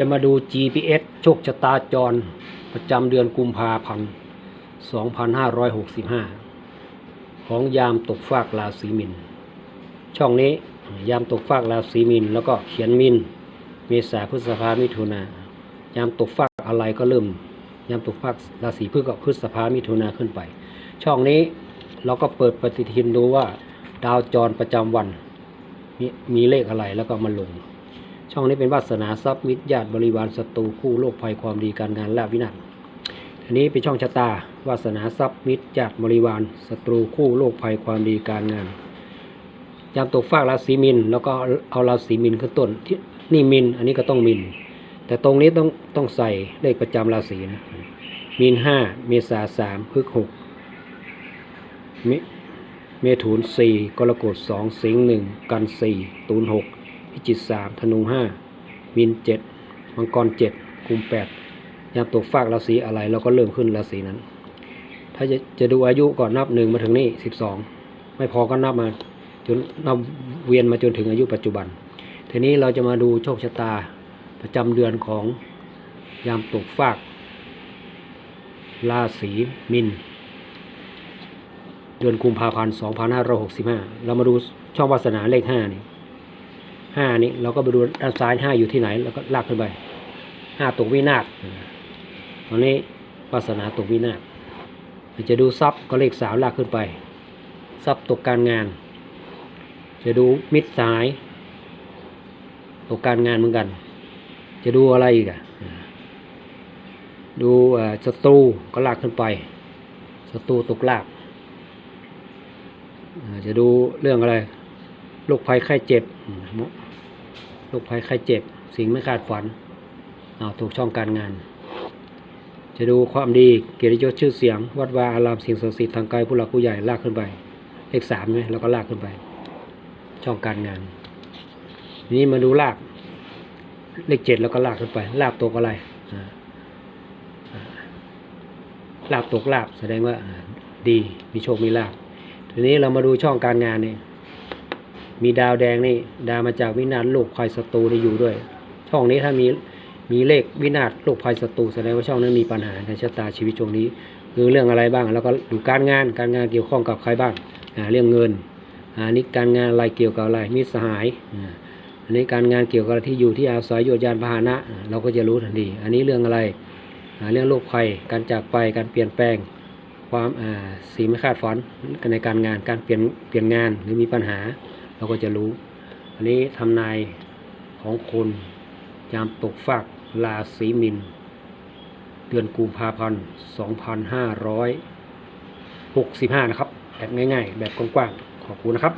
จะมาดู GPS โชคชะตาจร ประจำเดือนกุมภาพันธ์ 2565 ของยามตกฟากราศีมิน ช่องนี้ยามตกฟากราศีมิน แล้วก็เขียนมิน เมษาพฤษภามิถุนายามตกฟากอะไรก็เริ่ม ยามตกฟากราศีพฤษก็พฤษภามิถุนาขึ้นไป ช่องนี้เราก็เปิดปฏิทินดูว่า ดาวจรประจำวันมมีเลขอะไรแล้วก็มาลง ช่องนี้เป็นวาสนาทรัพย์มิตรญาติบริวารศัตรูคู่โรคภัยความดีการงานลาภวินาศอันนี้เป็นช่องชะตาวาสนาทรัพย์มิตรญาติบริวารศัตรูคู่โรคภัยความดีการงานยามตกฟากราศีมินแล้วก็เอาราศีมินขึ้นต้นที่นี่มินอันนี้ก็ต้องมิน แต่ตรงนี้ต้องต้องใส่เลขประจำราศีนะมินห้าเมษาสามพฤกหกมิเมถุนสี่กรกฎสองสิงห์หนึ่งกันสี่ตูนหก พิจิตสามธนูห้ามินเจ็ดมังกรเจ็ดกุมแปดยามตกฟากราศีอะไรเราก็เริ่มขึ้นราศีนั้น ถ้าจะจะดูอายุก่อนนับหนึ่งมาถึงนี่สิบสองไม่พอก็นับมาจนนับเวียนมาจนถึงอายุปัจจุบัน ทีนี้เราจะมาดูโชคชะตาประจำเดือนของยามตกฟาก ราศีมิน เดือนกุมภาพันธ์ 2565 เรามาดูช่องวาสนาเลข 5 นี่ 5นี่เราก็ไปดูด้านซ้าย5อยู่ที่ไหน แล้วก็ลากขึ้นไป5ตกวินาศตอนนี้วาสนาตกวินาศจะดูทรัพย์ก็เลข3ลากขึ้นไปทรัพย์ตกการงาน จะดูมิตรสาย ตกการงานเหมือนกัน จะดูอะไรอีกอะดูศัตรูก็ลากขึ้นไปศัตรูตกลากจะดูเรื่องอะไร โรคภัยไข้เจ็บโรคภัยไข้เจ็บ สิ่งไม่คาดฝันอ้าถูกช่องการงาน จะดูความดีเกียรติยศชื่อเสียง วัดวาอารามสิ่งศักดิ์สิทธิ์ทางกายผู้หลักผู้ใหญ่ลากขึ้นไปเลขสามไหมแล้วก็ลากขึ้นไป ช่องการงานทีนี้มาดูลาก เลขเจ็ดแล้วก็ลากขึ้นไป ลาบตกอะไรลาบตกลาบแสดงว่าอ่าดีมีโชคมีลาบทีนี้เรามาดูช่องการงานนี่ มีดาวแดงนี่ ดาวมาจากวินาศโลกภัยศัตรูได้อยู่ด้วย ช่องนี้ถ้ามีมีเลขวินาศโลกภัยศัตรูแสดงว่าช่องนั้นมีปัญหาในชะตาชีวิตช่วงนี้ คือเรื่องอะไรบ้าง แล้วก็ดูการงานการงานเกี่ยวข้องกับใครบ้างเรื่องเงินอันนี้การงานอะไรเกี่ยวกับอะไรมิตรสหายอันนี้การงานเกี่ยวกับที่อยู่ที่อาศัยโยธยานพาหนะ เราก็จะรู้ทันทีอันนี้เรื่องอะไรเรื่องโรคภัยการจากไปการเปลี่ยนแปลงความอ่าสีไม่คาดฝันในการงานการเปลี่ยนเปลี่ยนงานหรือมีปัญหา เราก็จะรู้ อันนี้ทำนายของคนยามตกฟากราศีมิน เดือนกุมภาพันธ์2565 นะครับ แบบง่ายๆ แบบกว้างๆ ขอบคุณนะครับ